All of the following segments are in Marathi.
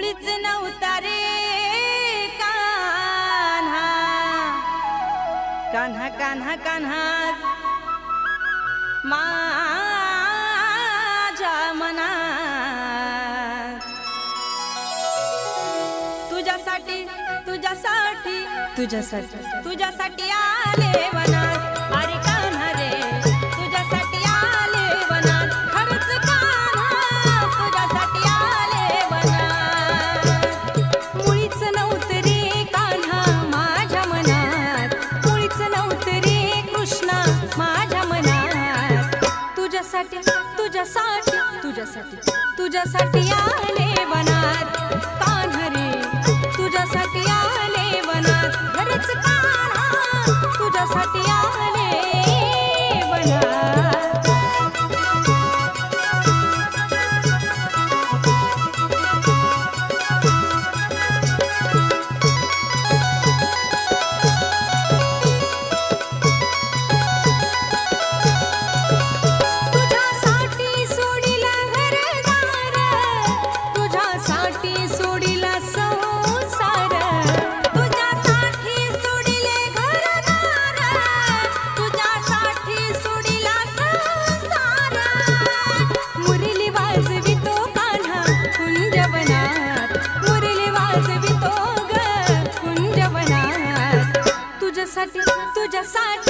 मुळीच नव्हता रे कान्हा. कान्हा कान्हा कान्हा. माझ्या मना तुझ्यासाठी तुझ्यासाठी तुझ्यासाठी तुझ्यासाठी आले मना तुझ्यासाठी तुझ्यासाठी तुझ्यासाठी तुझ्यासाठी आले वनात कान्हरे तुझ्यासाठी आले वनात घरच कान्हा तुझ्यासाठी essa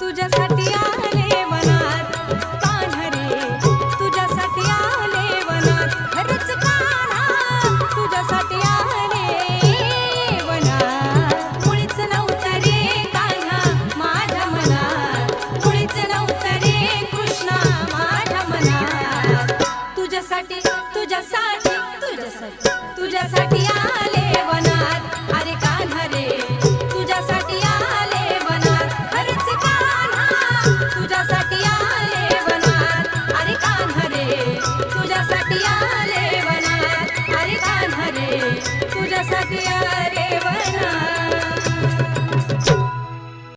तुझ्यासाठी आले मनात पांढरे तुझ्यासाठी आले वनात. खरंच तुझ्यासाठी आले मनात मुळीच नव्हतं रे कान्हा माझ्या मनात. मुळीच नव्हतं कृष्णा माझ्या मनात. तुझ्यासाठी तुझ्यासाठी तुझ्यासाठी तुझ्यासाठी आले वना